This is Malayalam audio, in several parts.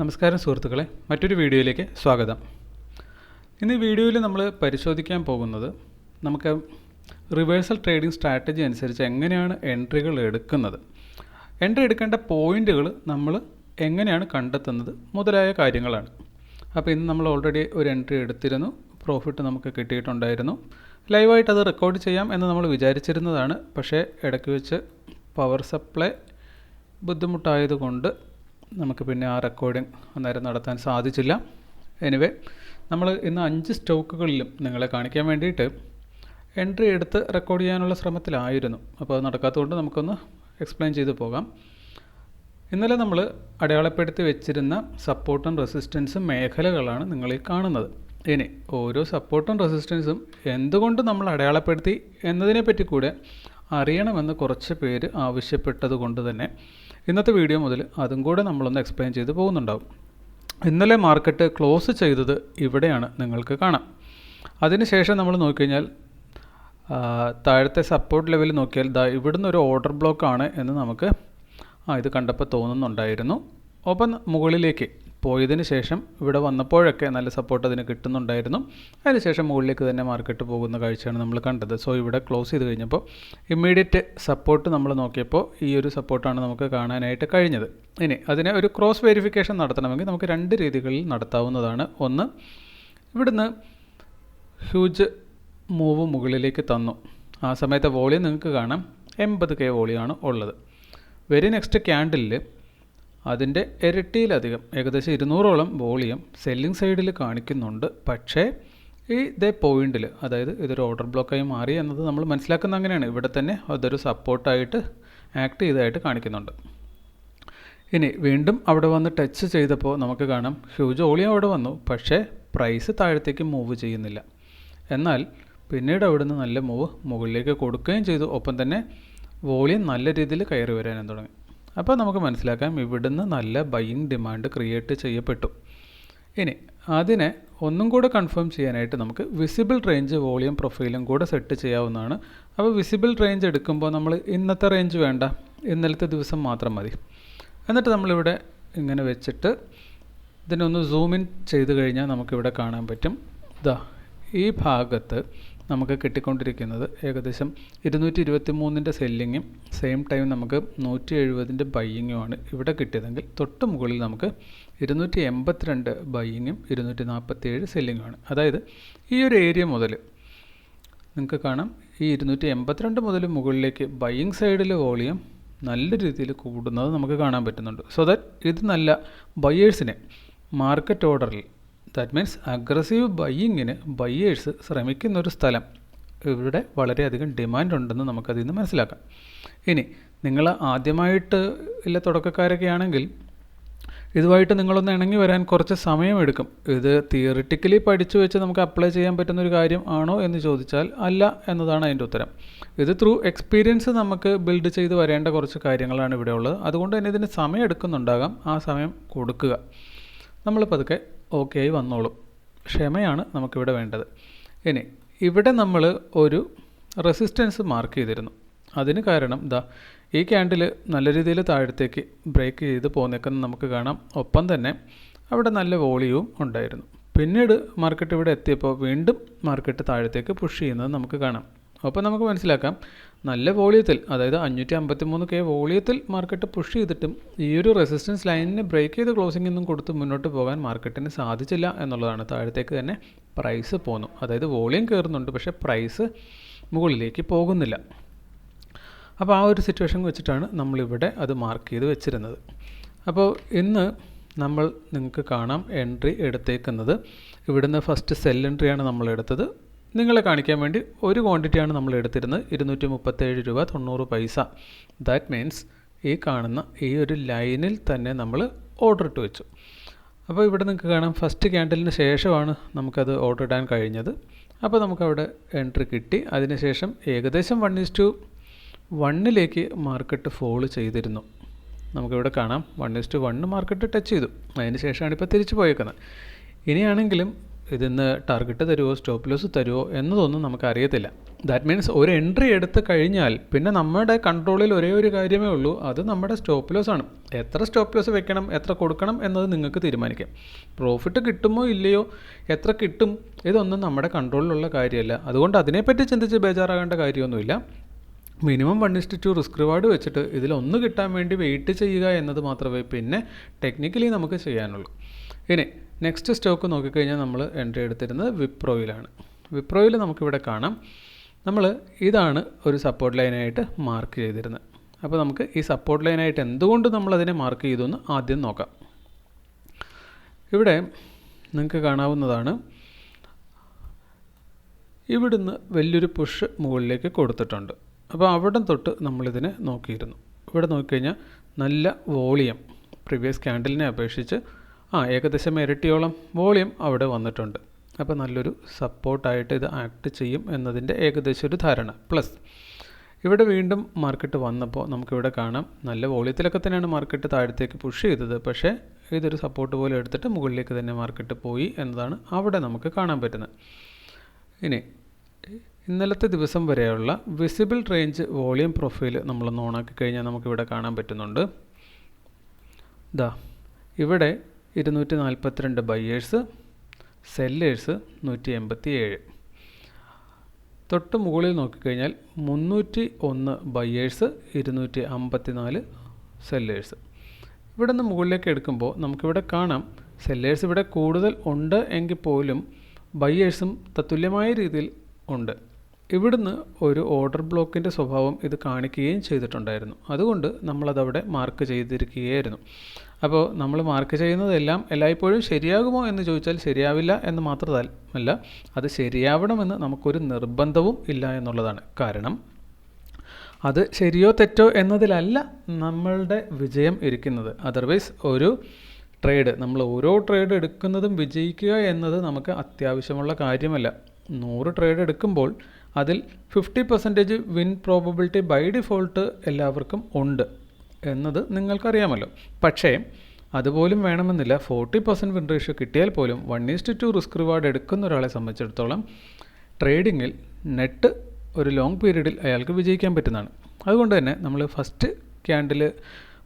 നമസ്കാരം സുഹൃത്തുക്കളെ മറ്റൊരു വീഡിയോയിലേക്ക് സ്വാഗതം. ഇന്ന് ഈ വീഡിയോയിൽ നമ്മൾ പരിശോധിക്കാൻ പോകുന്നത് നമുക്ക് റിവേഴ്സൽ ട്രേഡിംഗ് സ്ട്രാറ്റജി അനുസരിച്ച് എങ്ങനെയാണ് എൻട്രികൾ എടുക്കുന്നത്. എൻട്രി എടുക്കേണ്ട പോയിന്റുകൾ നമ്മൾ എങ്ങനെയാണ് കണ്ടെത്തുന്നത് മുതലായ കാര്യങ്ങളാണ്. അപ്പോൾ ഇന്ന് നമ്മൾ ഓൾറെഡി ഒരു എൻട്രി എടുത്തിരുന്നു പ്രോഫിറ്റ് നമുക്ക് കിട്ടിയിട്ടുണ്ടായിരുന്നു. ലൈവായിട്ട് അത് റെക്കോർഡ് ചെയ്യാം എന്ന് നമ്മൾ വിചാരിച്ചിരുന്നതാണ് പക്ഷേ ഇടയ്ക്ക് വെച്ച് പവർ സപ്ലൈ ബുദ്ധിമുട്ടായതുകൊണ്ട് നമുക്ക് പിന്നെ ആ റെക്കോർഡിംഗ് അന്നേരം നടത്താൻ സാധിച്ചില്ല. എനിവേ നമ്മൾ ഇന്ന് അഞ്ച് സ്റ്റോക്കുകളിലും നിങ്ങളെ കാണിക്കാൻ വേണ്ടിയിട്ട് എൻട്രി എടുത്ത് റെക്കോർഡ് ചെയ്യാനുള്ള ശ്രമത്തിലായിരുന്നു. അപ്പോൾ അത് നടക്കാത്തതുകൊണ്ട് നമുക്കൊന്ന് എക്സ്പ്ലെയിൻ ചെയ്ത് പോകാം. ഇന്നലെ നമ്മൾ അടയാളപ്പെടുത്തി വെച്ചിരുന്ന സപ്പോർട്ടും റെസിസ്റ്റൻസും മേഖലകളാണ് നിങ്ങളിൽ കാണുന്നത്. ഇനി ഓരോ സപ്പോർട്ടും റെസിസ്റ്റൻസും എന്തുകൊണ്ട് നമ്മൾ അടയാളപ്പെടുത്തി എന്നതിനെപ്പറ്റി കൂടെ അറിയണമെന്ന് കുറച്ച് പേര് ആവശ്യപ്പെട്ടത് കൊണ്ട് തന്നെ ഇന്നത്തെ വീഡിയോ മുതൽ അതും കൂടെ നമ്മളൊന്ന് എക്സ്പ്ലെയിൻ ചെയ്ത് പോകുന്നുണ്ടാവും. ഇന്നലെ മാർക്കറ്റ് ക്ലോസ് ചെയ്തത് ഇവിടെയാണ് നിങ്ങൾക്ക് കാണാം. അതിനുശേഷം നമ്മൾ നോക്കിക്കഴിഞ്ഞാൽ താഴത്തെ സപ്പോർട്ട് ലെവൽ നോക്കിയാൽ ദാ ഇവിടുന്ന് ഒരു ഓർഡർ ബ്ലോക്ക് ആണ് എന്ന് നമുക്ക് ആ ഇത് കണ്ടപ്പോൾ തോന്നുന്നുണ്ടായിരുന്നു. ഒപ്പം മുകളിലേക്ക് പോയതിന് ശേഷം ഇവിടെ വന്നപ്പോഴൊക്കെ നല്ല സപ്പോർട്ട് അതിന് കിട്ടുന്നുണ്ടായിരുന്നു. അതിനുശേഷം മുകളിലേക്ക് തന്നെ മാർക്കറ്റ് പോകുന്ന കാഴ്ചയാണ് നമ്മൾ കണ്ടത്. സോ ഇവിടെ ക്ലോസ് ചെയ്ത് കഴിഞ്ഞപ്പോൾ ഇമ്മീഡിയറ്റ് സപ്പോർട്ട് നമ്മൾ നോക്കിയപ്പോൾ ഈ ഒരു സപ്പോർട്ടാണ് നമുക്ക് കാണാനായിട്ട് കഴിഞ്ഞത്. ഇനി അതിനെ ഒരു ക്രോസ് വെരിഫിക്കേഷൻ നടത്തണമെങ്കിൽ നമുക്ക് രണ്ട് രീതികളിൽ നടത്താവുന്നതാണ്. ഒന്ന് ഇവിടുന്ന് ഹ്യൂജ് മൂവ് മുകളിലേക്ക് തന്നു. ആ സമയത്തെ വോളിയം നിങ്ങൾക്ക് കാണാം. എൺപത് കെ വോളിയാണ് ഉള്ളത്. വെരി നെക്സ്റ്റ് ക്യാൻഡിലിൽ അതിന്റെ ഇരട്ടിയിലധികം ഏകദേശം ഇരുന്നൂറോളം വോളിയം സെല്ലിംഗ് സൈഡിൽ കാണിക്കുന്നുണ്ട്. പക്ഷേ ഈ ഇതേ പോയിന്റിൽ അതായത് ഇതൊരു ഓർഡർ ബ്ലോക്കായി മാറി എന്നത് നമ്മൾ മനസ്സിലാക്കുന്ന അങ്ങനെയാണ്. ഇവിടെ തന്നെ അതൊരു സപ്പോർട്ടായിട്ട് ആക്ട് ചെയ്തതായിട്ട് കാണിക്കുന്നുണ്ട്. ഇനി വീണ്ടും അവിടെ വന്ന് ടച്ച് ചെയ്തപ്പോൾ നമുക്ക് കാണാം ഹ്യൂജ് ഓളിയം അവിടെ വന്നു. പക്ഷേ പ്രൈസ് താഴത്തേക്ക് മൂവ് ചെയ്യുന്നില്ല. എന്നാൽ പിന്നീട് അവിടുന്ന് നല്ല മൂവ് മുകളിലേക്ക് കൊടുക്കുകയും ചെയ്തു. ഒപ്പം തന്നെ വോളിയം നല്ല രീതിയിൽ കയറി വരാനും തുടങ്ങി. അപ്പോൾ നമുക്ക് മനസ്സിലാക്കാം ഇവിടുന്ന് നല്ല ബൈയിങ് ഡിമാൻഡ് ക്രിയേറ്റ് ചെയ്യപ്പെട്ടു. ഇനി അതിനെ ഒന്നും കൂടെ കൺഫേം ചെയ്യാനായിട്ട് നമുക്ക് വിസിബിൾ റേഞ്ച് വോളിയം പ്രൊഫൈലും കൂടെ സെറ്റ് ചെയ്യാവുന്നതാണ്. അപ്പോൾ വിസിബിൾ റേഞ്ച് എടുക്കുമ്പോൾ നമ്മൾ ഇന്നത്തെ റേഞ്ച് വേണ്ട ഇന്നലത്തെ ദിവസം മാത്രം മതി. എന്നിട്ട് നമ്മളിവിടെ ഇങ്ങനെ വെച്ചിട്ട് ഇതിനൊന്ന് സൂം ഇൻ ചെയ്ത് കഴിഞ്ഞാൽ നമുക്കിവിടെ കാണാൻ പറ്റും. ഇതാ ഈ ഭാഗത്ത് നമുക്ക് കിട്ടിക്കൊണ്ടിരിക്കുന്നത് ഏകദേശം ഇരുന്നൂറ്റി ഇരുപത്തി മൂന്നിന്റെ സെല്ലിങ്ങും സെയിം ടൈം നമുക്ക് നൂറ്റി എഴുപതിന്റെ ബൈയിങ്ങുമാണ് ഇവിടെ കിട്ടിയതെങ്കിൽ തൊട്ട് മുകളിൽ നമുക്ക് ഇരുന്നൂറ്റി എൺപത്തിരണ്ട് ബൈയിങ്ങും ഇരുന്നൂറ്റി നാൽപ്പത്തിയേഴ് സെല്ലിങ്ങുമാണ്. അതായത് ഈ ഒരു ഏരിയ മുതൽ നിങ്ങൾക്ക് കാണാം. ഈ ഇരുന്നൂറ്റി എൺപത്തിരണ്ട് മുതൽ മുകളിലേക്ക് ബൈയിങ് സൈഡിൽ വോളിയം നല്ല രീതിയിൽ കൂടുന്നത് നമുക്ക് കാണാൻ പറ്റുന്നുണ്ട്. സോ ദാറ്റ് ഇത് നല്ല ബയേഴ്സിനെ മാർക്കറ്റ് ഓർഡറിൽ ദാറ്റ് മീൻസ് അഗ്രസീവ് ബയ്യിങ്ങിന് ബയ്യേഴ്സ് ശ്രമിക്കുന്ന ഒരു സ്ഥലം ഇവിടെ വളരെയധികം ഡിമാൻഡ് ഉണ്ടെന്ന് നമുക്കതിൽ നിന്ന് മനസ്സിലാക്കാം. ഇനി നിങ്ങൾ ആദ്യമായിട്ട് ഇല്ല തുടക്കക്കാരൊക്കെ ആണെങ്കിൽ ഇതുമായിട്ട് നിങ്ങളൊന്ന് ഇണങ്ങി വരാൻ കുറച്ച് സമയമെടുക്കും. ഇത് തിയറിറ്റിക്കലി പഠിച്ചു വെച്ച് നമുക്ക് അപ്ലൈ ചെയ്യാൻ പറ്റുന്ന ഒരു കാര്യം ആണോ എന്ന് ചോദിച്ചാൽ അല്ല എന്നതാണ് അതിന്റെ ഉത്തരം. ഇത് ത്രൂ എക്സ്പീരിയൻസ് നമുക്ക് ബിൽഡ് ചെയ്ത് വരേണ്ട കുറച്ച് കാര്യങ്ങളാണ് ഇവിടെ ഉള്ളത് അതുകൊണ്ട് തന്നെ ഇതിന് സമയം എടുക്കുന്നുണ്ടാകാം. ആ സമയം കൊടുക്കുക. നമ്മൾ പതുക്കെ ഓക്കെ ആയി വന്നോളും. ക്ഷമയാണ് നമുക്കിവിടെ വേണ്ടത്. ഇനി ഇവിടെ നമ്മൾ ഒരു റെസിസ്റ്റൻസ് മാർക്ക് ചെയ്തിരുന്നു. അതിന് കാരണം ഇതാ ഈ ക്യാൻഡിൽ നല്ല രീതിയിൽ താഴത്തേക്ക് ബ്രേക്ക് ചെയ്ത് പോന്നേക്കുന്നത് നമുക്ക് കാണാം. ഒപ്പം തന്നെ അവിടെ നല്ല വോളിയവും ഉണ്ടായിരുന്നു. പിന്നീട് മാർക്കറ്റ് ഇവിടെ എത്തിയപ്പോൾ വീണ്ടും മാർക്കറ്റ് താഴത്തേക്ക് പുഷ് ചെയ്യുന്നത് നമുക്ക് കാണാം. അപ്പോൾ നമുക്ക് മനസ്സിലാക്കാം. നല്ല വോളിയത്തിൽ അതായത് അഞ്ഞൂറ്റി അമ്പത്തി മൂന്ന് കെ വോളിയത്തിൽ മാർക്കറ്റ് പുഷ് ചെയ്തിട്ടും ഈ ഒരു റെസിസ്റ്റൻസ് ലൈനിനെ ബ്രേക്ക് ചെയ്ത് ക്ലോസിംഗ് ഒന്നും കൊടുത്ത് മുന്നോട്ട് പോകാൻ മാർക്കറ്റിന് സാധിച്ചില്ല എന്നുള്ളതാണ്. താഴത്തേക്ക് തന്നെ പ്രൈസ് പോന്നു. അതായത് വോളിയം കയറുന്നുണ്ട് പക്ഷേ പ്രൈസ് മുകളിലേക്ക് പോകുന്നില്ല. അപ്പോൾ ആ ഒരു സിറ്റുവേഷൻ വെച്ചിട്ടാണ് നമ്മളിവിടെ അത് മാർക്ക് ചെയ്ത് വെച്ചിരുന്നത്. അപ്പോൾ ഇന്ന് നമ്മൾ നിങ്ങൾക്ക് കാണാം എൻട്രി എടുത്തേക്കുന്നത്. ഇവിടുന്ന് ഫസ്റ്റ് സെൽ എൻട്രിയാണ് നമ്മൾ എടുത്തത്. നിങ്ങളെ കാണിക്കാൻ വേണ്ടി ഒരു ക്വാണ്ടിറ്റിയാണ് നമ്മൾ എടുത്തിരുന്നത്. ഇരുന്നൂറ്റി മുപ്പത്തേഴ് രൂപ തൊണ്ണൂറ് പൈസ. ദാറ്റ് മീൻസ് ഈ കാണുന്ന ഈ ഒരു ലൈനിൽ തന്നെ നമ്മൾ ഓർഡർ ഇട്ട് വെച്ചു. അപ്പോൾ ഇവിടെ നിങ്ങൾക്ക് കാണാം ഫസ്റ്റ് ക്യാൻഡലിന് ശേഷമാണ് നമുക്കത് ഓർഡർ ഇടാൻ കഴിഞ്ഞത്. അപ്പോൾ നമുക്കവിടെ എൻട്രി കിട്ടി. അതിനുശേഷം ഏകദേശം വൺ ഇസ് ടു വണ്ണിലേക്ക് മാർക്കറ്റ് ഫോൾ ചെയ്തിരുന്നു. നമുക്കിവിടെ കാണാം one is to one market touch ചെയ്തു. അതിന് ശേഷമാണ് ഇപ്പോൾ തിരിച്ചു പോയേക്കുന്നത്. ഇനിയാണെങ്കിലും ഇതിന്ന് ടാർഗറ്റ് തരുമോ സ്റ്റോപ്പ് ലോസ് തരുമോ എന്നതൊന്നും നമുക്കറിയത്തില്ല. ദാറ്റ് മീൻസ് ഒരു എൻട്രി എടുത്ത് കഴിഞ്ഞാൽ പിന്നെ നമ്മുടെ കൺട്രോളിൽ ഒരേ ഒരു കാര്യമേ ഉള്ളൂ. അത് നമ്മുടെ സ്റ്റോപ്പ് ലോസ് ആണ്. എത്ര സ്റ്റോപ്പ് ലോസ് വെക്കണം എത്ര കൊടുക്കണം എന്നത് നിങ്ങൾക്ക് തീരുമാനിക്കാം. പ്രോഫിറ്റ് കിട്ടുമോ ഇല്ലയോ എത്ര കിട്ടും ഇതൊന്നും നമ്മുടെ കൺട്രോളിലുള്ള കാര്യമല്ല. അതുകൊണ്ട് അതിനെപ്പറ്റി ചിന്തിച്ച് ബേജാറാകേണ്ട കാര്യമൊന്നുമില്ല. Minimum one is to two risk reward വെച്ചിട്ട് ഇതിലൊന്ന് കിട്ടാൻ വേണ്ടി വെയിറ്റ് ചെയ്യുക എന്നത് മാത്രമേ പിന്നെ ടെക്നിക്കലി നമുക്ക് ചെയ്യാനുള്ളൂ. ഇനി നെക്സ്റ്റ് സ്റ്റോക്ക് നോക്കിക്കഴിഞ്ഞാൽ നമ്മൾ എൻട്രി എടുത്തിരുന്നത് വിപ്രോയിലാണ് വിപ്രോയിൽ നമുക്കിവിടെ കാണാം. നമ്മൾ ഇതാണ് ഒരു സപ്പോർട്ട് ലൈനായിട്ട് മാർക്ക് ചെയ്തിരുന്നത്. അപ്പോൾ നമുക്ക് ഈ സപ്പോർട്ട് ലൈനായിട്ട് എന്തുകൊണ്ട് നമ്മളതിനെ മാർക്ക് ചെയ്തു എന്ന് ആദ്യം നോക്കാം. ഇവിടെ നിങ്ങൾക്ക് കാണാവുന്നതാണ്. ഇവിടുന്ന് വലിയൊരു പുഷ് മുകളിലേക്ക് കൊടുത്തിട്ടുണ്ട്. അപ്പോൾ അവിടെ തൊട്ട് നമ്മളിതിനെ നോക്കിയിരുന്നു. ഇവിടെ നോക്കിക്കഴിഞ്ഞാൽ നല്ല വോളിയം. പ്രീവിയസ് ക്യാൻഡലിനെ അപേക്ഷിച്ച് ആ ഏകദേശം ഇരട്ടിയോളം വോളിയം അവിടെ വന്നിട്ടുണ്ട്. അപ്പോൾ നല്ലൊരു സപ്പോർട്ടായിട്ട് ഇത് ആക്ട് ചെയ്യും എന്നതിന്റെ ഏകദേശം ഒരു ധാരണ. പ്ലസ് ഇവിടെ വീണ്ടും മാർക്കറ്റ് വന്നപ്പോൾ നമുക്കിവിടെ കാണാം. നല്ല വോളിയത്തിലൊക്കെ തന്നെയാണ് മാർക്കറ്റ് താഴത്തേക്ക് പുഷ് ചെയ്തത്. പക്ഷേ ഇതൊരു സപ്പോർട്ട് പോലെ എടുത്തിട്ട് മുകളിലേക്ക് തന്നെ മാർക്കറ്റ് പോയി എന്നതാണ് അവിടെ നമുക്ക് കാണാൻ പറ്റുന്നത്. ഇനി ഇന്നലത്തെ ദിവസം വരെയുള്ള വിസിബിൾ റേഞ്ച് വോളിയം പ്രൊഫൈൽ നമ്മളൊന്ന് ഓണാക്കി കഴിഞ്ഞാൽ നമുക്കിവിടെ കാണാൻ പറ്റുന്നുണ്ട്. ദാ ഇവിടെ ഇരുന്നൂറ്റി നാൽപ്പത്തിരണ്ട് ബയ്യേഴ്സ് സെല്ലേഴ്സ് നൂറ്റി എൺപത്തി ഏഴ് തൊട്ട് മുകളിൽ നോക്കിക്കഴിഞ്ഞാൽ മുന്നൂറ്റി ഒന്ന് ബയ്യേഴ്സ് ഇരുന്നൂറ്റി അമ്പത്തി നാല് സെല്ലേഴ്സ്. ഇവിടെ നിന്ന് മുകളിലേക്ക് എടുക്കുമ്പോൾ നമുക്കിവിടെ കാണാം സെല്ലേഴ്സ് ഇവിടെ കൂടുതൽ ഉണ്ട് എങ്കിൽ പോലും ബയ്യേഴ്സും തത്തുല്യമായ രീതിയിൽ ഉണ്ട്. ഇവിടുന്ന് ഒരു ഓർഡർ ബ്ലോക്കിന്റെ സ്വഭാവം ഇത് കാണിക്കുകയും ചെയ്തിട്ടുണ്ടായിരുന്നു. അതുകൊണ്ട് നമ്മളതവിടെ മാർക്ക് ചെയ്തിരിക്കുകയായിരുന്നു. അപ്പോൾ നമ്മൾ മാർക്ക് ചെയ്യുന്നതെല്ലാം എല്ലായ്പ്പോഴും ശരിയാകുമോ എന്ന് ചോദിച്ചാൽ ശരിയാവില്ല എന്ന് മാത്രമല്ല അത് ശരിയാവണമെന്ന് നമുക്കൊരു നിർബന്ധവും ഇല്ല എന്നുള്ളതാണ്. കാരണം അത് ശരിയോ തെറ്റോ എന്നതിലല്ല നമ്മളുടെ വിജയം ഇരിക്കുന്നത്. അതർവൈസ് ഒരു ട്രേഡ് നമ്മൾ ഓരോ ട്രേഡ് എടുക്കുന്നതും വിജയിക്കുക എന്നത് നമുക്ക് അത്യാവശ്യമുള്ള കാര്യമല്ല. നൂറ് ട്രേഡ് എടുക്കുമ്പോൾ അതിൽ fifty percentage win probability by default എല്ലാവർക്കും ഉണ്ട്. എന്നത് നിങ്ങൾക്കറിയാമല്ലോ. പക്ഷേ അതുപോലും വേണമെന്നില്ല. ഫോർട്ടി പെർസെന്റ് വിൻ റേഷ്യോ കിട്ടിയാൽ പോലും one is to two risk reward എടുക്കുന്ന ഒരാളെ സംബന്ധിച്ചിടത്തോളം ട്രേഡിങ്ങിൽ നെറ്റ് ഒരു ലോങ് പീരീഡിൽ അയാൾക്ക് വിജയിക്കാൻ പറ്റുന്നതാണ്. അതുകൊണ്ട് തന്നെ നമ്മൾ ഫസ്റ്റ് ക്യാൻഡിൽ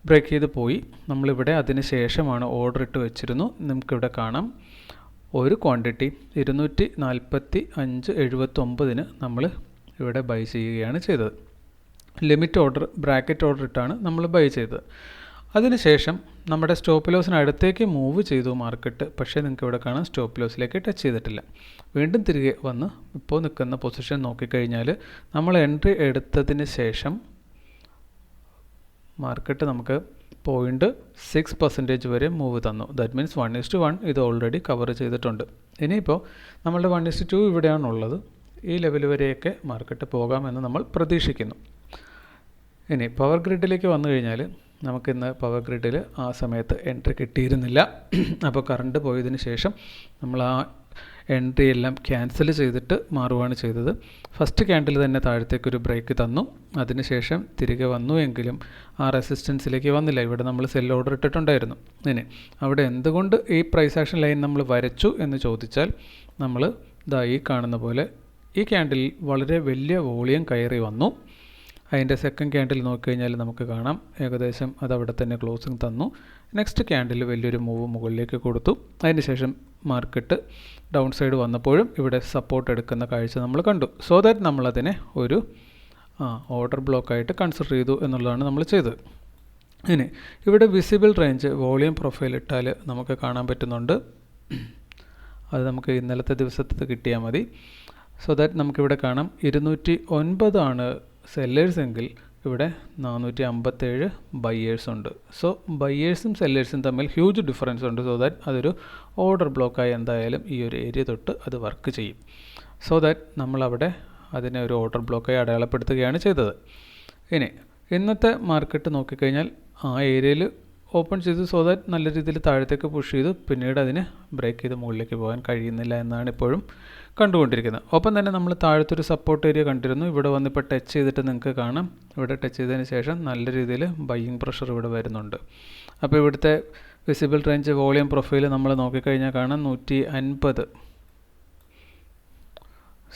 ബ്രേക്ക് ചെയ്ത് പോയി. നമ്മളിവിടെ അതിന് ശേഷമാണ് ഓർഡർ ഇട്ട് വെച്ചിരുന്നു. നമുക്കിവിടെ കാണാം. ഒരു ക്വാണ്ടിറ്റി ഇരുന്നൂറ്റി നാൽപ്പത്തി അഞ്ച് എഴുപത്തൊമ്പതിന് നമ്മൾ ഇവിടെ ബൈ ചെയ്യുകയാണ് ചെയ്തത്. ലിമിറ്റ് ഓർഡർ ബ്രാക്കറ്റ് ഓർഡർ ഇട്ടാണ് നമ്മൾ ബൈ ചെയ്തത്. അതിനുശേഷം നമ്മുടെ സ്റ്റോപ്പ് ലോസിന് അടുത്തേക്ക് മൂവ് ചെയ്തു മാർക്കറ്റ് പക്ഷേ നിങ്ങൾക്ക് ഇവിടെ കാണാം സ്റ്റോപ്പ് ലോസിലേക്ക് ടച്ച് ചെയ്തിട്ടില്ല. വീണ്ടും തിരികെ വന്ന് ഇപ്പോൾ നിൽക്കുന്ന പൊസിഷൻ നോക്കിക്കഴിഞ്ഞാൽ നമ്മൾ എൻട്രി എടുത്തതിന് ശേഷം മാർക്കറ്റ് നമുക്ക് പോയിന്റ് സിക്സ് പെർസെന്റേജ് വരെ മൂവ് തന്നു. That means one is to one ഇത് ഓൾറെഡി കവർ ചെയ്തിട്ടുണ്ട്. ഇനിയിപ്പോൾ നമ്മളുടെ വൺ ഇസ് ടു ഇവിടെയാണുള്ളത്. ഈ ലെവൽ വരെയൊക്കെ മാർക്കറ്റ് പോകാമെന്ന് നമ്മൾ പ്രതീക്ഷിക്കുന്നു. ഇനി പവർ ഗ്രിഡിലേക്ക് വന്നു കഴിഞ്ഞാൽ നമുക്കിന്ന് പവർ ഗ്രിഡിൽ ആ സമയത്ത് എൻട്രി കിട്ടിയിരുന്നില്ല. അപ്പോൾ കറണ്ട് പോയതിന് ശേഷം നമ്മൾ ആ എൻട്രി എല്ലാം ക്യാൻസൽ ചെയ്തിട്ട് മാറുകയാണ് ചെയ്തത്. ഫസ്റ്റ് ക്യാൻഡിൽ തന്നെ താഴത്തേക്കൊരു ബ്രേക്ക് തന്നു. അതിനുശേഷം തിരികെ വന്നു എങ്കിലും ആ റെസിസ്റ്റൻസിലേക്ക് വന്നില്ല. ഇവിടെ നമ്മൾ സെൽ ഓർഡർ ഇട്ടിട്ടുണ്ടായിരുന്നു. ഇനി അവിടെ എന്തുകൊണ്ട് ഈ പ്രൈസ് ആക്ഷൻ ലൈൻ നമ്മൾ വരച്ചു എന്ന് ചോദിച്ചാൽ നമ്മൾ ഇതാ ഈ കാണുന്ന പോലെ ഈ ക്യാൻഡിൽ വളരെ വലിയ വോളിയം കയറി വന്നു. അതിന്റെ സെക്കൻഡ് ക്യാൻഡിൽ നോക്കിക്കഴിഞ്ഞാൽ നമുക്ക് കാണാം. ഏകദേശം അത് അവിടെ തന്നെ ക്ലോസിങ് തന്നു. നെക്സ്റ്റ് ക്യാൻഡിൽ വലിയൊരു മൂവ് മുകളിലേക്ക് കൊടുത്തു. അതിനുശേഷം മാർക്കറ്റ് ഡൗൺ സൈഡ് വന്നപ്പോഴും ഇവിടെ സപ്പോർട്ട് എടുക്കുന്ന കാഴ്ച നമ്മൾ കണ്ടു. സോ ദാറ്റ് നമ്മളതിനെ ഒരു ഓർഡർ ബ്ലോക്കായിട്ട് കൺസിഡർ ചെയ്തു എന്നുള്ളതാണ് നമ്മൾ ചെയ്തത്. ഇനി ഇവിടെ വിസിബിൾ റേഞ്ച് വോളിയം പ്രൊഫൈൽ ഇട്ടാൽ നമുക്ക് കാണാൻ പറ്റുന്നുണ്ട്. അത് നമുക്ക് ഇന്നലത്തെ ദിവസത്തെ കിട്ടിയാൽ മതി. സോ ദാറ്റ് നമുക്കിവിടെ കാണാം. ഇരുന്നൂറ്റി ഒൻപതാണ് സെല്ലേഴ്സ് എങ്കിൽ ഇവിടെ നാനൂറ്റി അമ്പത്തേഴ് ബയ്യേഴ്സ് ഉണ്ട്. സോ ബയ്യേഴ്സും സെല്ലേഴ്സും തമ്മിൽ ഹ്യൂജ് ഡിഫറൻസ് ഉണ്ട്. സോ ദാറ്റ് അതൊരു ഓർഡർ ബ്ലോക്കായി എന്തായാലും ഈ ഒരു ഏരിയ തൊട്ട് അത് വർക്ക് ചെയ്യും. സോ ദാറ്റ് നമ്മളവിടെ അതിനെ ഒരു ഓർഡർ ബ്ലോക്കായി അടയാളപ്പെടുത്തുകയാണ് ചെയ്തത്. ഇനി ഇന്നത്തെ മാർക്കറ്റ് നോക്കിക്കഴിഞ്ഞാൽ ആ ഏരിയയിൽ ഓപ്പൺ ചെയ്തു സോ ദാറ്റ് നല്ല രീതിയിൽ താഴത്തേക്ക് പുഷ് ചെയ്തു. പിന്നീട് അതിന് ബ്രേക്ക് ചെയ്ത് മുകളിലേക്ക് പോകാൻ കഴിയുന്നില്ല എന്നാണ് ഇപ്പോഴും കണ്ടുകൊണ്ടിരിക്കുന്നത്. ഒപ്പം തന്നെ നമ്മൾ താഴത്തൊരു സപ്പോർട്ട് ഏരിയ കണ്ടിരുന്നു. ഇവിടെ വന്നിപ്പോൾ ടച്ച് ചെയ്തിട്ട് നിങ്ങൾക്ക് കാണാം. ഇവിടെ ടച്ച് ചെയ്തതിന് ശേഷം നല്ല രീതിയിൽ ബയ്യിങ് പ്രഷർ ഇവിടെ വരുന്നുണ്ട്. അപ്പോൾ ഇവിടുത്തെ വിസിബിൾ റേഞ്ച് വോളിയം പ്രൊഫൈൽ നമ്മൾ നോക്കിക്കഴിഞ്ഞാൽ കാണാം. നൂറ്റി അൻപത്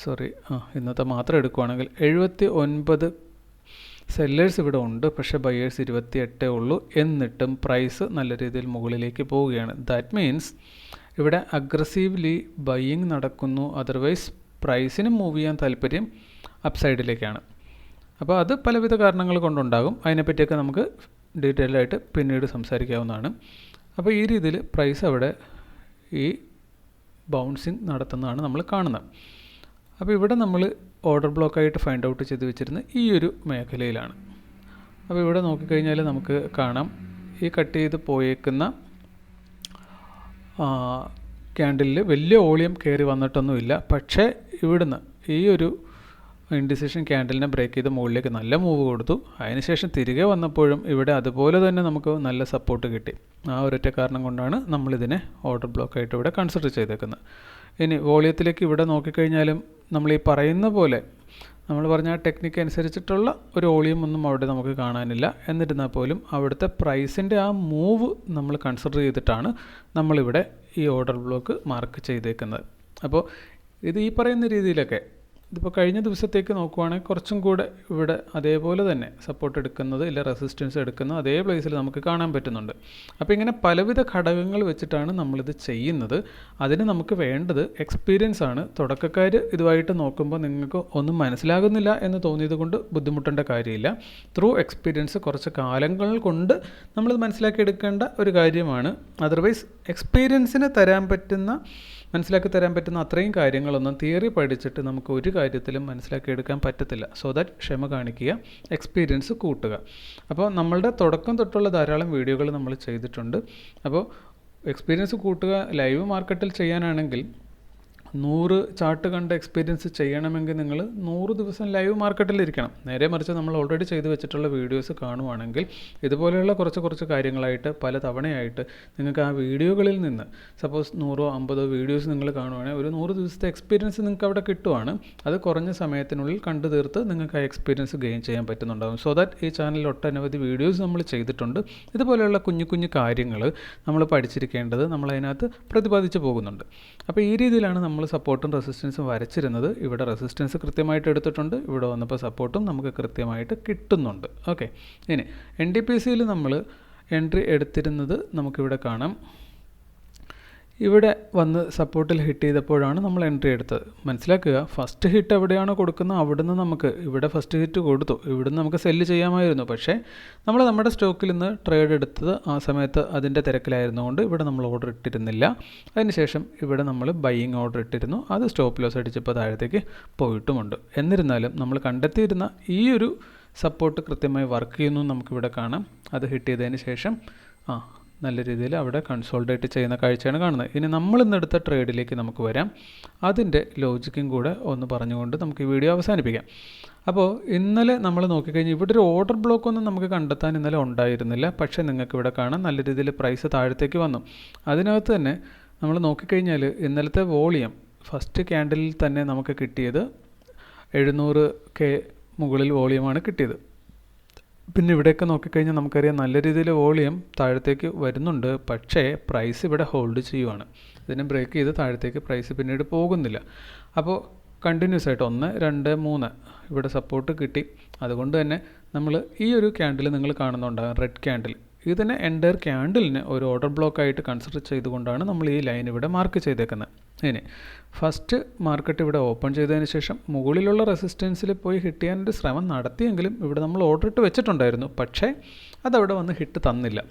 സോറി ആ ഇന്നത്തെ മാത്രം എടുക്കുവാണെങ്കിൽ എഴുപത്തി ഒൻപത് സെല്ലേഴ്സ് ഇവിടെ ഉണ്ട് പക്ഷേ ബയേഴ്സ് ഇരുപത്തി എട്ടേ ഉള്ളൂ. എന്നിട്ടും പ്രൈസ് നല്ല രീതിയിൽ മുകളിലേക്ക് പോവുകയാണ്. ദാറ്റ് മീൻസ് ഇവിടെ അഗ്രസീവ്ലി ബയ്യിങ് നടക്കുന്നു. അതർവൈസ് പ്രൈസിന് മൂവ് ചെയ്യാൻ താല്പര്യം അപ്സൈഡിലേക്കാണ് അപ്പോൾ അത് പലവിധ കാരണങ്ങൾ കൊണ്ടുണ്ടാകും. അതിനെപ്പറ്റിയൊക്കെ നമുക്ക് ഡീറ്റെയിൽ ആയിട്ട് പിന്നീട് സംസാരിക്കാവുന്നതാണ്. അപ്പോൾ ഈ രീതിയിൽ പ്രൈസ് അവിടെ ഈ ബൗൺസിങ് നടത്തുന്നതാണ് നമ്മൾ കാണുന്നത്. അപ്പോൾ ഇവിടെ നമ്മൾ ഓർഡർ ബ്ലോക്കായിട്ട് ഫൈൻഡ് ഔട്ട് ചെയ്ത് വെച്ചിരുന്ന ഈ ഒരു മേഖലയിലാണ്. അപ്പോൾ ഇവിടെ നോക്കിക്കഴിഞ്ഞാൽ നമുക്ക് കാണാം. ഈ കട്ട് ചെയ്ത് പോയേക്കുന്ന ക്യാൻഡിലിൽ വലിയ വോളിയം കയറി വന്നിട്ടൊന്നുമില്ല. പക്ഷേ ഇവിടുന്ന് ഈ ഒരു ഇൻഡിസിഷൻ ക്യാൻഡലിനെ ബ്രേക്ക് ചെയ്ത് മുകളിലേക്ക് നല്ല മൂവ് കൊടുത്തു. അതിനുശേഷം തിരികെ വന്നപ്പോഴും ഇവിടെ അതുപോലെ തന്നെ നമുക്ക് നല്ല സപ്പോർട്ട് കിട്ടി. ആ ഒരൊറ്റ കാരണം കൊണ്ടാണ് നമ്മളിതിനെ ഓർഡർ ബ്ലോക്കായിട്ട് ഇവിടെ കൺസിഡർ ചെയ്തേക്കുന്നത്. ഇനി വോളിയത്തിലേക്ക് ഇവിടെ നോക്കിക്കഴിഞ്ഞാലും നമ്മൾ ഈ പറയുന്ന പോലെ നമ്മൾ പറഞ്ഞ ആ ടെക്നിക്ക് അനുസരിച്ചിട്ടുള്ള ഒരു ഓളിയം ഒന്നും അവിടെ നമുക്ക് കാണാനില്ല. എന്നിരുന്നാൽ പോലും അവിടുത്തെ പ്രൈസിന്റെ ആ മൂവ് നമ്മൾ കൺസിഡർ ചെയ്തിട്ടാണ് നമ്മളിവിടെ ഈ ഓർഡർ ബ്ലോക്ക് മാർക്ക് ചെയ്തേക്കുന്നത്. അപ്പോൾ ഇത് ഈ പറയുന്ന രീതിയിലൊക്കെ ഇതിപ്പോൾ കഴിഞ്ഞ ദിവസത്തേക്ക് നോക്കുവാണെങ്കിൽ കുറച്ചും കൂടെ ഇവിടെ അതേപോലെ തന്നെ സപ്പോർട്ട് എടുക്കുന്നത് ഇല്ല റെസിസ്റ്റൻസ് എടുക്കുന്ന അതേ പ്ലേസിൽ നമുക്ക് കാണാൻ പറ്റുന്നുണ്ട്. അപ്പോൾ ഇങ്ങനെ പലവിധ ഘടകങ്ങൾ വെച്ചിട്ടാണ് നമ്മളിത് ചെയ്യുന്നത്. അതിന് നമുക്ക് വേണ്ടത് എക്സ്പീരിയൻസ് ആണ്. തുടക്കക്കാർ ഇതുമായിട്ട് നോക്കുമ്പോൾ നിങ്ങൾക്ക് ഒന്നും മനസ്സിലാകുന്നില്ല എന്ന് തോന്നിയത് കൊണ്ട് ബുദ്ധിമുട്ടേണ്ട കാര്യമില്ല. ത്രൂ എക്സ്പീരിയൻസ് കുറച്ച് കാലങ്ങൾ കൊണ്ട് നമ്മളിത് മനസ്സിലാക്കിയെടുക്കേണ്ട ഒരു കാര്യമാണ്. അതർവൈസ് എക്സ്പീരിയൻസിന് തരാൻ പറ്റുന്ന മനസ്സിലാക്കി തരാൻ പറ്റുന്ന അത്രയും കാര്യങ്ങളൊന്നും തിയറി പഠിച്ചിട്ട് നമുക്ക് ഒരു കാര്യത്തിലും മനസ്സിലാക്കിയെടുക്കാൻ പറ്റത്തില്ല. സോ ദാറ്റ് ക്ഷമ കാണിക്കുക എക്സ്പീരിയൻസ് കൂട്ടുക. അപ്പോൾ നമ്മളുടെ തുടക്കം തൊട്ടുള്ള ധാരാളം വീഡിയോകൾ നമ്മൾ ചെയ്തിട്ടുണ്ട്. അപ്പോൾ എക്സ്പീരിയൻസ് കൂട്ടുക ലൈവ് മാർക്കറ്റിൽ ചെയ്യാനാണെങ്കിൽ നൂറ് ചാർട്ട് കണ്ട എക്സ്പീരിയൻസ് ചെയ്യണമെങ്കിൽ നിങ്ങൾ നൂറ് ദിവസം ലൈവ് മാർക്കറ്റിൽ ഇരിക്കണം. നേരെ മറിച്ച് നമ്മൾ ഓൾറെഡി ചെയ്തു വെച്ചിട്ടുള്ള വീഡിയോസ് കാണുവാണെങ്കിൽ ഇതുപോലെയുള്ള കുറച്ച് കുറച്ച് കാര്യങ്ങളായിട്ട് പല തവണയായിട്ട് നിങ്ങൾക്ക് ആ വീഡിയോകളിൽ നിന്ന് സപ്പോസ് നൂറോ അമ്പതോ വീഡിയോസ് നിങ്ങൾ കാണുവാണെങ്കിൽ ഒരു നൂറ് ദിവസത്തെ എക്സ്പീരിയൻസ് നിങ്ങൾക്ക് അവിടെ കിട്ടുവാണ്. അത് കുറഞ്ഞ സമയത്തിനുള്ളിൽ കണ്ടു തീർത്ത് നിങ്ങൾക്ക് ആ എക്സ്പീരിയൻസ് ഗെയിൻ ചെയ്യാൻ പറ്റുന്നുണ്ടാകും സോ ദാറ്റ് ഈ ചാനലിൽ ഒട്ടനവധി വീഡിയോസ് നമ്മൾ ചെയ്തിട്ടുണ്ട്. ഇതുപോലെയുള്ള കുഞ്ഞു കുഞ്ഞു കാര്യങ്ങൾ നമ്മൾ പഠിച്ചിരിക്കേണ്ടത് നമ്മളതിനകത്ത് പ്രതിപാദിച്ചു പോകുന്നുണ്ട്. അപ്പോൾ ഈ രീതിയിലാണ് നമ്മൾ സപ്പോർട്ടും റെസിസ്റ്റൻസും വരച്ചിരുന്നത് ഇവിടെ റെസിസ്റ്റൻസ് കൃത്യമായിട്ട് എടുത്തിട്ടുണ്ട്. ഇവിടെ വന്നപ്പോൾ സപ്പോർട്ടും നമുക്ക് കൃത്യമായിട്ട് കിട്ടുന്നുണ്ട്. ഓക്കെ ഇനി എൻ ഡി പി സിയിൽ നമ്മൾ എൻട്രി എടുത്തിരുന്നത് നമുക്കിവിടെ കാണാം. ഇവിടെ വന്ന് സപ്പോർട്ടിൽ ഹിറ്റ് ചെയ്തപ്പോഴാണ് നമ്മൾ എൻട്രി എടുത്തത്. മനസ്സിലാക്കുക? ഫസ്റ്റ് ഹിറ്റ് എവിടെയാണോ കൊടുക്കുന്നത് അവിടുന്ന് നമുക്ക് ഇവിടെ ഫസ്റ്റ് ഹിറ്റ് കൊടുത്തു. ഇവിടുന്ന് നമുക്ക് സെല്ല് ചെയ്യാമായിരുന്നു. പക്ഷേ നമ്മൾ നമ്മുടെ സ്റ്റോക്കിൽ നിന്ന് ട്രേഡ് എടുത്തത് ആ സമയത്ത് അതിന്റെ തിരക്കിലായിരുന്നുകൊണ്ട് ഇവിടെ നമ്മൾ ഓർഡർ ഇട്ടിരുന്നില്ല. അതിനുശേഷം ഇവിടെ നമ്മൾ ബൈയിങ് ഓർഡർ ഇട്ടിരുന്നു. അത് സ്റ്റോപ്പ് ലോസ് അടിച്ചപ്പോൾ താഴത്തേക്ക് പോയിട്ടുമുണ്ട്. എന്നിരുന്നാലും നമ്മൾ കണ്ടെത്തിയിരുന്ന ഈ ഒരു സപ്പോർട്ട് കൃത്യമായി വർക്ക് ചെയ്യുന്നു നമുക്കിവിടെ കാണാം. അത് ഹിറ്റ് ചെയ്തതിന് ശേഷം ആ നല്ല രീതിയിൽ അവിടെ കൺസോൾഡേറ്റ് ചെയ്യുന്ന കാഴ്ചയാണ് കാണുന്നത്. ഇനി നമ്മൾ ഇന്നെടുത്ത ട്രേഡിലേക്ക് നമുക്ക് വരാം. അതിന്റെ ലോജിക്കും കൂടെ ഒന്ന് പറഞ്ഞുകൊണ്ട് നമുക്ക് ഈ വീഡിയോ അവസാനിപ്പിക്കാം. അപ്പോൾ ഇന്നലെ നമ്മൾ നോക്കിക്കഴിഞ്ഞാൽ ഇവിടെ ഒരു ഓർഡർ ബ്ലോക്ക് ഒന്നും നമുക്ക് കണ്ടെത്താൻ ഇന്നലെ ഉണ്ടായിരുന്നില്ല. പക്ഷേ നിങ്ങൾക്ക് ഇവിടെ കാണാം നല്ല രീതിയിൽ പ്രൈസ് താഴത്തേക്ക് വന്നു. അതിനകത്ത് തന്നെ നമ്മൾ നോക്കിക്കഴിഞ്ഞാൽ ഇന്നലത്തെ വോളിയം ഫസ്റ്റ് ക്യാൻഡലിൽ തന്നെ നമുക്ക് കിട്ടിയത് എഴുന്നൂറ് കെ മുകളിൽ വോളിയമാണ് കിട്ടിയത്. പിന്നെ ഇവിടെയൊക്കെ നോക്കിക്കഴിഞ്ഞാൽ നമുക്കറിയാം നല്ല രീതിയിൽ വോളിയം താഴത്തേക്ക് വരുന്നുണ്ട്. പക്ഷേ പ്രൈസ് ഇവിടെ ഹോൾഡ് ചെയ്യുവാണ്. ഇതിനെ ബ്രേക്ക് ചെയ്ത് താഴത്തേക്ക് പ്രൈസ് പിന്നീട് പോകുന്നില്ല. അപ്പോൾ കണ്ടിന്യൂസ് ആയിട്ട് ഒന്ന് രണ്ട് മൂന്ന് ഇവിടെ സപ്പോർട്ട് കിട്ടി. അതുകൊണ്ട് തന്നെ നമ്മൾ ഈ ഒരു ക്യാൻഡിൽ നിങ്ങൾ കാണുന്നുണ്ടാകും റെഡ് ക്യാൻഡിൽ ഇതിനെ എൻഡയർ ക്യാൻഡിലിനെ ഒരു ഓർഡർ ബ്ലോക്കായിട്ട് കൺസിഡർ ചെയ്തുകൊണ്ടാണ് നമ്മൾ ഈ ലൈൻ ഇവിടെ മാർക്ക് ചെയ്തേക്കുന്നത്. ഇനി ഫസ്റ്റ് മാർക്കറ്റ് ഇവിടെ ഓപ്പൺ ചെയ്തതിന് ശേഷം മുകളിലുള്ള റെസിസ്റ്റൻസിൽ പോയി ഹിറ്റ് ചെയ്യാനൊരു ശ്രമം നടത്തിയെങ്കിലും ഇവിടെ നമ്മൾ ഓർഡർ ഇട്ട് വെച്ചിട്ടുണ്ടായിരുന്നു. പക്ഷേ അതവിടെ വന്ന് ഹിറ്റ് തന്നില്ല.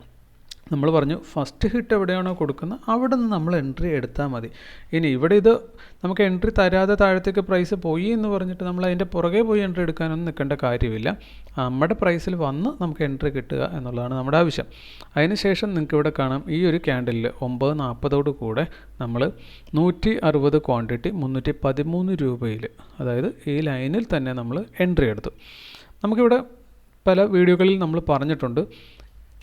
നമ്മൾ പറഞ്ഞു ഫസ്റ്റ് ഹിറ്റ് എവിടെയാണോ കൊടുക്കുന്നത് അവിടെ നിന്ന് നമ്മൾ എൻട്രി എടുത്താൽ മതി. ഇനി ഇവിടെ ഇത് നമുക്ക് എൻട്രി തരാതെ താഴത്തേക്ക് പ്രൈസ് പോയി എന്ന് പറഞ്ഞിട്ട് നമ്മൾ അതിന്റെ പുറകെ പോയി എൻട്രി എടുക്കാനൊന്നും നിൽക്കേണ്ട കാര്യമില്ല. നമ്മുടെ പ്രൈസിൽ വന്ന് നമുക്ക് എൻട്രി കിട്ടുക എന്നുള്ളതാണ് നമ്മുടെ ആവശ്യം. അതിനുശേഷം നിങ്ങൾക്ക് ഇവിടെ കാണാം ഈ ഒരു ക്യാൻഡലിൽ ഒമ്പത് നാൽപ്പതോട് കൂടെ നമ്മൾ നൂറ്റി അറുപത് ക്വാണ്ടിറ്റി മുന്നൂറ്റി പതിമൂന്ന് രൂപയിൽ അതായത് ഈ ലൈനിൽ തന്നെ നമ്മൾ എൻട്രി എടുത്തു. നമുക്കിവിടെ പല വീഡിയോകളിൽ നമ്മൾ പറഞ്ഞിട്ടുണ്ട്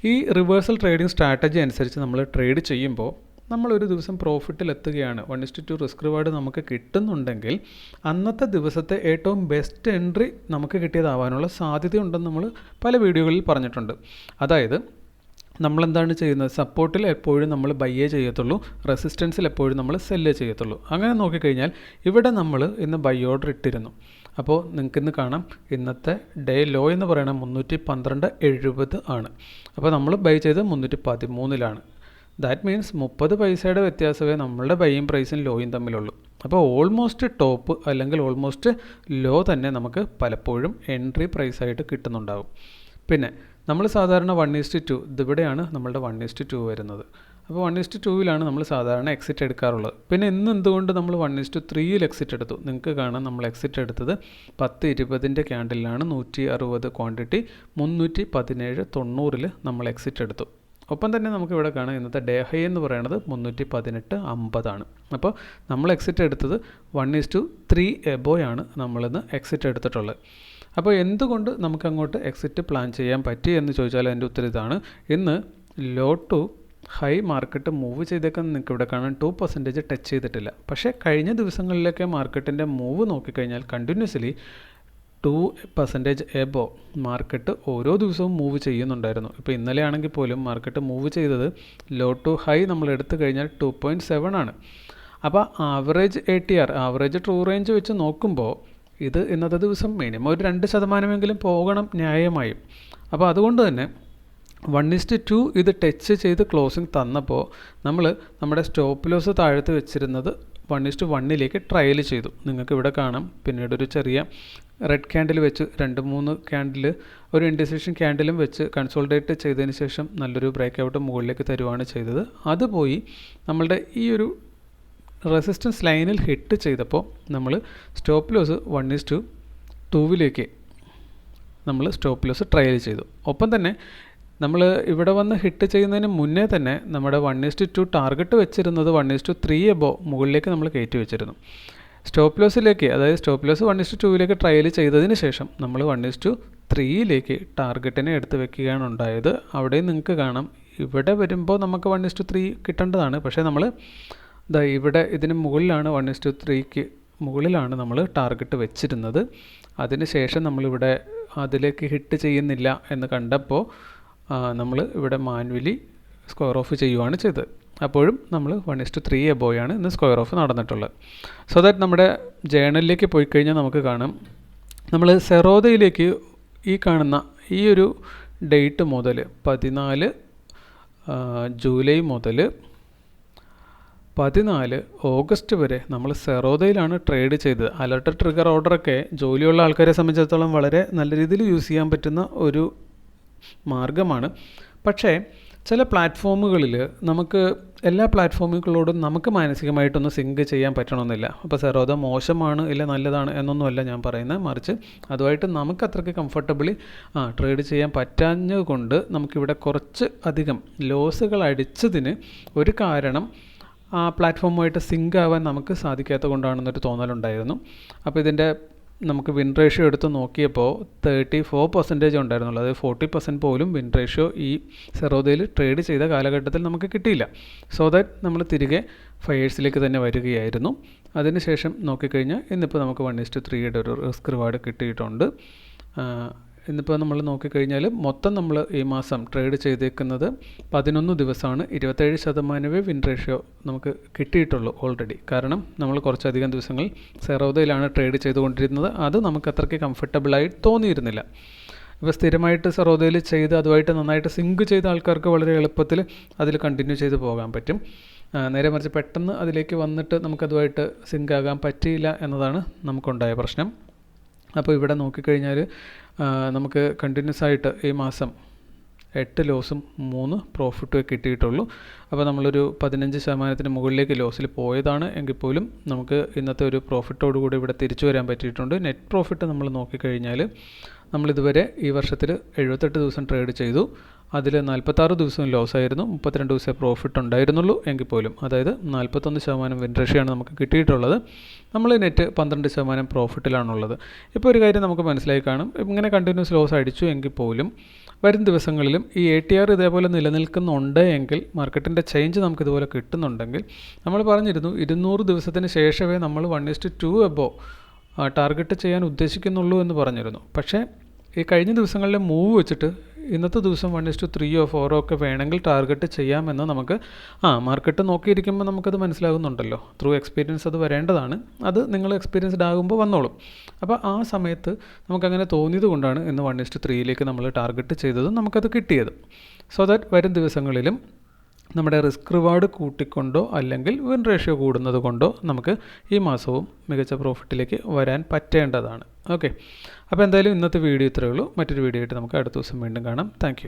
ഈ റിവേഴ്സൽ ട്രേഡിംഗ് സ്ട്രാറ്റജി അനുസരിച്ച് നമ്മൾ ട്രേഡ് ചെയ്യുമ്പോൾ നമ്മളൊരു ദിവസം പ്രോഫിറ്റിൽ എത്തുകയാണ്. One is to two risk reward നമുക്ക് കിട്ടുന്നുണ്ടെങ്കിൽ അന്നത്തെ ദിവസത്തെ ഏറ്റവും ബെസ്റ്റ് എൻട്രി നമുക്ക് കിട്ടിയതാവാനുള്ള സാധ്യതയുണ്ടെന്ന് നമ്മൾ പല വീഡിയോകളിൽ പറഞ്ഞിട്ടുണ്ട്. അതായത് നമ്മളെന്താണ് ചെയ്യുന്നത്? സപ്പോർട്ടിൽ എപ്പോഴും നമ്മൾ ബയ്യേ ചെയ്യത്തുള്ളൂ. റെസിസ്റ്റൻസിൽ എപ്പോഴും നമ്മൾ സെല്ല് ചെയ്യത്തുള്ളൂ. അങ്ങനെ നോക്കിക്കഴിഞ്ഞാൽ ഇവിടെ നമ്മൾ ഇന്ന് ബൈ ഓർഡർ ഇട്ടിരുന്നു. അപ്പോൾ നിങ്ങൾക്ക് ഇന്ന് കാണാം ഇന്നത്തെ ഡേ ലോ എന്ന് പറയുന്നത് മുന്നൂറ്റി പന്ത്രണ്ട് എഴുപത് ആണ്. അപ്പോൾ നമ്മൾ ബൈ ചെയ്ത് മുന്നൂറ്റി പതിമൂന്നിലാണ് ദാറ്റ് മീൻസ് മുപ്പത് പൈസയുടെ വ്യത്യാസമേ നമ്മളുടെ ബൈയും പ്രൈസും ലോയും തമ്മിലുള്ളൂ. അപ്പോൾ ഓൾമോസ്റ്റ് ടോപ്പ് അല്ലെങ്കിൽ ഓൾമോസ്റ്റ് ലോ തന്നെ നമുക്ക് പലപ്പോഴും എൻട്രി പ്രൈസായിട്ട് കിട്ടുന്നുണ്ടാകും പിന്നെ നമ്മൾ സാധാരണ വൺ ഈസ്റ്റ് ടു ഇതിവിടെയാണ് നമ്മളുടെ വൺ ഈസ്റ്റ് ടു വരുന്നത്. അപ്പോൾ വൺ ഇസ്റ്റ് ടൂവിലാണ് നമ്മൾ സാധാരണ എക്സിറ്റ് എടുക്കാറുള്ളത്. പിന്നെ ഇന്ന് എന്തുകൊണ്ട് നമ്മൾ വൺ ഇസ്റ്റ് ത്രീയിൽ എക്സിറ്റ് എടുത്തു? നിങ്ങൾക്ക് കാണാം നമ്മൾ എക്സിറ്റ് എടുത്തത് പത്ത് ഇരുപതിന്റെ ക്യാൻഡിലാണ് നൂറ്റി അറുപത് ക്വാണ്ടിറ്റി മുന്നൂറ്റി പതിനേഴ് തൊണ്ണൂറിൽ നമ്മൾ എക്സിറ്റ് എടുത്തു. ഒപ്പം തന്നെ നമുക്ക് ഇവിടെ കാണാം ഇന്നത്തെ ഡേ ഹൈ എന്ന് പറയുന്നത് മുന്നൂറ്റി പതിനെട്ട് അമ്പതാണ്. അപ്പോൾ നമ്മൾ എക്സിറ്റ് എടുത്തത് വൺ ഈസ് ടു ത്രീ എബോയാണ് നമ്മളിന്ന് എക്സിറ്റ് എടുത്തിട്ടുള്ളത്. അപ്പോൾ എന്തുകൊണ്ട് നമുക്ക് അങ്ങോട്ട് എക്സിറ്റ് പ്ലാൻ ചെയ്യാൻ പറ്റി എന്ന് ചോദിച്ചാൽ എന്റെ ഉത്തരം ഇതാണ്. ഇന്ന് low to high market move ചെയ്തേക്കാൻ നിങ്ങൾക്ക് ഇവിടെ കാണാൻ ടു പെർസെന്റേജ് ടച്ച് ചെയ്തിട്ടില്ല. പക്ഷേ കഴിഞ്ഞ ദിവസങ്ങളിലൊക്കെ മാർക്കറ്റിന്റെ മൂവ് നോക്കിക്കഴിഞ്ഞാൽ continuously two percentage above market ഓരോ ദിവസവും മൂവ് ചെയ്യുന്നുണ്ടായിരുന്നു. ഇപ്പോൾ ഇന്നലെ ആണെങ്കിൽ പോലും മാർക്കറ്റ് മൂവ് ചെയ്തത് ലോ ടു ഹൈ നമ്മൾ എടുത്തു കഴിഞ്ഞാൽ ടു പോയിന്റ് സെവൻ ആണ്. അപ്പോൾ average A T R average true range വെച്ച് നോക്കുമ്പോൾ ഇത് ഇന്നത്തെ ദിവസം മിനിമം ഒരു രണ്ട് ശതമാനമെങ്കിലും പോകണം ന്യായമായും. അപ്പോൾ അതുകൊണ്ട് തന്നെ വൺ ഇസ്റ്റ് ടു ഇത് ടച്ച് ചെയ്ത് ക്ലോസിങ് തന്നപ്പോൾ നമ്മൾ നമ്മുടെ സ്റ്റോപ്പ് ലോസ് താഴത്ത് വെച്ചിരുന്നത് വൺ ഇസ്റ്റ് വണ്ണിലേക്ക് ട്രയൽ ചെയ്തു. നിങ്ങൾക്ക് ഇവിടെ കാണാം. പിന്നീട് ഒരു ചെറിയ റെഡ് ക്യാൻഡിൽ വെച്ച് രണ്ട് മൂന്ന് ക്യാൻഡിൽ ഒരു ഇൻഡിസിഷൻ ക്യാൻഡിലും വെച്ച് കൺസോൾട്ടേറ്റ് ചെയ്തതിന് ശേഷം നല്ലൊരു ബ്രേക്ക് ഔട്ട് മുകളിലേക്ക് തരുവാണ് ചെയ്തത്. അത് പോയി നമ്മളുടെ ഈ ഒരു റെസിസ്റ്റൻസ് ലൈനിൽ ഹിറ്റ് ചെയ്തപ്പോൾ നമ്മൾ stop loss one is to ടൂവിലേക്ക് നമ്മൾ സ്റ്റോപ്പ് ലോസ് ട്രയൽ ചെയ്തു. ഒപ്പം തന്നെ നമ്മൾ ഇവിടെ വന്ന് ഹിറ്റ് ചെയ്യുന്നതിന് മുന്നേ തന്നെ നമ്മുടെ one is to two target വെച്ചിരുന്നത് one is to three above മുകളിലേക്ക് നമ്മൾ കയറ്റി വെച്ചിരുന്നു. സ്റ്റോപ്പ് ലോസിലേക്ക് അതായത് stop loss one is to ടുവിലേക്ക് trail ചെയ്തതിന് ശേഷം നമ്മൾ വൺ ഇസ്റ്റ് ത്രീയിലേക്ക് ടാർഗറ്റിനെ എടുത്ത് വെക്കുകയാണ് ഉണ്ടായത്. അവിടെ നിങ്ങൾക്ക് കാണാം. ഇവിടെ വരുമ്പോൾ നമുക്ക് വൺ ഇസ്റ്റു ത്രീ കിട്ടേണ്ടതാണ്. പക്ഷേ നമ്മൾ ഇതാ ഇവിടെ ഇതിന് മുകളിലാണ് വൺ ഇസ്റ്റു ത്രീക്ക് മുകളിലാണ് നമ്മൾ ടാർഗറ്റ് വെച്ചിരുന്നത്. അതിന് ശേഷം നമ്മളിവിടെ അതിലേക്ക് ഹിറ്റ് ചെയ്യുന്നില്ല എന്ന് കണ്ടപ്പോൾ നമ്മൾ ഇവിടെ മാനുവലി സ്ക്വയർ ഓഫ് ചെയ്യുവാണ് ചെയ്തത്. അപ്പോഴും നമ്മൾ വൺ ഇസ്റ്റു ത്രീ എബോയാണ് ഇന്ന് സ്ക്വയർ ഓഫ് നടന്നിട്ടുള്ളത്. സോ ദാറ്റ് നമ്മുടെ ജേണലിലേക്ക് പോയി കഴിഞ്ഞാൽ നമുക്ക് കാണാം. നമ്മൾ സെറോദയിലേക്ക് ഈ കാണുന്ന ഈ ഒരു ഡേറ്റ് മുതൽ പതിനാല് ജൂലൈ മുതൽ പതിനാല് ഓഗസ്റ്റ് വരെ നമ്മൾ സെറോദയിലാണ് ട്രേഡ് ചെയ്തത്. അലർട്ട് ട്രിഗർ ഓർഡറൊക്കെ ജോലിയുള്ള ആൾക്കാരെ സംബന്ധിച്ചിടത്തോളം വളരെ നല്ല രീതിയിൽ യൂസ് ചെയ്യാൻ പറ്റുന്ന ഒരു മാർഗമാണ്. പക്ഷേ ചില പ്ലാറ്റ്ഫോമുകളിൽ നമുക്ക് എല്ലാ പ്ലാറ്റ്ഫോമുകളോടും നമുക്ക് മാനസികമായിട്ടൊന്ന് സിങ്ക് ചെയ്യാൻ പറ്റണമെന്നില്ല. അപ്പോൾ സാർ അത് മോശമാണ് ഇല്ല നല്ലതാണ് എന്നൊന്നുമല്ല ഞാൻ പറയുന്നത്. മറിച്ച് അതുമായിട്ട് നമുക്ക് അത്രയ്ക്ക് കംഫർട്ടബിളി ആ ട്രേഡ് ചെയ്യാൻ പറ്റാഞ്ഞുകൊണ്ട് നമുക്കിവിടെ കുറച്ച് അധികം ലോസുകൾ അടിച്ചതിന് ഒരു കാരണം ആ പ്ലാറ്റ്ഫോമുമായിട്ട് സിങ്ക് ആവാൻ നമുക്ക് സാധിക്കാത്ത കൊണ്ടാണെന്നൊരു തോന്നലുണ്ടായിരുന്നു. അപ്പോൾ ഇതിന്റെ നമുക്ക് വിൻ റേഷ്യോ എടുത്ത് നോക്കിയപ്പോൾ തേർട്ടി ഫോർ പെർസെന്റേജ് ഉണ്ടായിരുന്നുള്ളൂ. അതായത് ഫോർട്ടി പെർസെന്റ് പോലും വിൻ റേഷ്യോ ഈ സെറോദയിൽ ട്രേഡ് ചെയ്ത കാലഘട്ടത്തിൽ നമുക്ക് കിട്ടിയില്ല. സോ ദാറ്റ് നമ്മൾ തിരികെ ഫയേഴ്സിലേക്ക് തന്നെ വരികയായിരുന്നു. അതിനുശേഷം നോക്കിക്കഴിഞ്ഞാൽ ഇന്നിപ്പോൾ നമുക്ക് വൺ ഇസ്റ്റ് ത്രീയുടെ ഒരു റിസ്ക് റിവാർഡ് കിട്ടിയിട്ടുണ്ട്. ഇന്നിപ്പോൾ നമ്മൾ നോക്കിക്കഴിഞ്ഞാൽ മൊത്തം നമ്മൾ ഈ മാസം ട്രേഡ് ചെയ്തേക്കുന്നത് പതിനൊന്ന് ദിവസമാണ് ഇരുപത്തേഴ് ശതമാനമേ വിൻ റേഷ്യോ നമുക്ക് കിട്ടിയിട്ടുള്ളൂ ഓൾറെഡി കാരണം നമ്മൾ കുറച്ചധികം ദിവസങ്ങൾ സെറോദയിലാണ് ട്രേഡ് ചെയ്തുകൊണ്ടിരുന്നത്. അത് നമുക്ക് അത്രയ്ക്ക് കംഫർട്ടബിളായി തോന്നിയിരുന്നില്ല. ഇപ്പോൾ സ്ഥിരമായിട്ട് സെറോദയിൽ ചെയ്ത് അതുമായിട്ട് നന്നായിട്ട് സിങ്ക് ചെയ്ത ആൾക്കാർക്ക് വളരെ എളുപ്പത്തിൽ അതിൽ കണ്ടിന്യൂ ചെയ്ത് പോകാൻ പറ്റും. നേരെ മറിച്ച് പെട്ടെന്ന് അതിലേക്ക് വന്നിട്ട് നമുക്കതുമായിട്ട് സിങ്ക് ആകാൻ പറ്റിയില്ല എന്നതാണ് നമുക്കുണ്ടായ പ്രശ്നം. അപ്പോൾ ഇവിടെ നോക്കിക്കഴിഞ്ഞാൽ നമുക്ക് കണ്ടിന്യൂസ് ആയിട്ട് ഈ മാസം എട്ട് ലോസും മൂന്ന് പ്രോഫിറ്റും കിട്ടിയിട്ടുള്ളൂ. അപ്പോൾ നമ്മളൊരു പതിനഞ്ച് ശതമാനത്തിന് മുകളിലേക്ക് ലോസിൽ പോയതാണ് എങ്കിൽ പോലും നമുക്ക് ഇന്നത്തെ ഒരു പ്രോഫിറ്റോടുകൂടി ഇവിടെ തിരിച്ചു വരാൻ പറ്റിയിട്ടുണ്ട്. നെറ്റ് പ്രോഫിറ്റ് നമ്മൾ നോക്കിക്കഴിഞ്ഞാൽ നമ്മളിതുവരെ ഈ വർഷത്തിൽ എഴുപത്തെട്ട് ദിവസം ട്രേഡ് ചെയ്തു. അതിൽ നാൽപ്പത്താറ് ദിവസവും ലോസ് ആയിരുന്നു മുപ്പത്തിരണ്ട് ദിവസം പ്രോഫിറ്റ് ഉണ്ടായിരുന്നുള്ളൂ എങ്കിൽ പോലും. അതായത് നാൽപ്പത്തൊന്ന് ശതമാനം വിൻട്രഷിയാണ് നമുക്ക് കിട്ടിയിട്ടുള്ളത്. നമ്മൾ നെറ്റ് പന്ത്രണ്ട് ശതമാനം പ്രോഫിറ്റിലാണുള്ളത് ഇപ്പോൾ ഒരു കാര്യം നമുക്ക് മനസ്സിലായി കാണും. ഇങ്ങനെ കണ്ടിന്യൂസ് ലോസ് അടിച്ചു എങ്കിൽ പോലും വരും ദിവസങ്ങളിലും ഈ എ ടി ആർ ഇതേപോലെ നിലനിൽക്കുന്നുണ്ട് എങ്കിൽ മാർക്കറ്റിന്റെ ചേഞ്ച് നമുക്ക് ഇതുപോലെ കിട്ടുന്നുണ്ടെങ്കിൽ നമ്മൾ പറഞ്ഞിരുന്നു ഇരുന്നൂറ് ദിവസത്തിന് ശേഷമേ നമ്മൾ one is to two above target ചെയ്യാൻ ഉദ്ദേശിക്കുന്നുള്ളൂ എന്ന് പറഞ്ഞിരുന്നു. പക്ഷേ ഈ കഴിഞ്ഞ ദിവസങ്ങളിലെ മൂവ് വെച്ചിട്ട് ഇന്നത്തെ ദിവസം വൺ ഇസ് ടു ത്രീയോ ഫോറോ ഒക്കെ വേണമെങ്കിൽ ടാർഗറ്റ് ചെയ്യാമെന്ന് നമുക്ക് ആ മാർക്കറ്റ് നോക്കിയിരിക്കുമ്പോൾ നമുക്കത് മനസ്സിലാകുന്നുണ്ടല്ലോ. ത്രൂ എക്സ്പീരിയൻസ് അത് വരേണ്ടതാണ്. അത് നിങ്ങൾ എക്സ്പീരിയൻസ്ഡ് ആകുമ്പോൾ വന്നോളും. അപ്പോൾ ആ സമയത്ത് നമുക്കങ്ങനെ തോന്നിയത് കൊണ്ടാണ് ഇന്ന് വൺ ഇസ് ടു ത്രീയിലേക്ക് നമ്മൾ ടാർഗറ്റ് ചെയ്തതും നമുക്കത് കിട്ടിയത്. സോ ദാറ്റ് വരും ദിവസങ്ങളിലും നമ്മുടെ റിസ്ക് റിവാർഡ് കൂട്ടിക്കൊണ്ടോ അല്ലെങ്കിൽ വിൻ റേഷ്യോ കൂടുന്നത് കൊണ്ടോ നമുക്ക് ഈ മാസവും മികച്ച പ്രോഫിറ്റിലേക്ക് വരാൻ പറ്റേണ്ടതാണ്. ഓക്കെ അപ്പോൾ എന്തായാലും ഇന്നത്തെ വീഡിയോ ഇത്രയേ ഉള്ളൂ. മറ്റൊരു വീഡിയോ ആയിട്ട് നമുക്ക് അടുത്ത ദിവസം വീണ്ടും കാണാം. താങ്ക്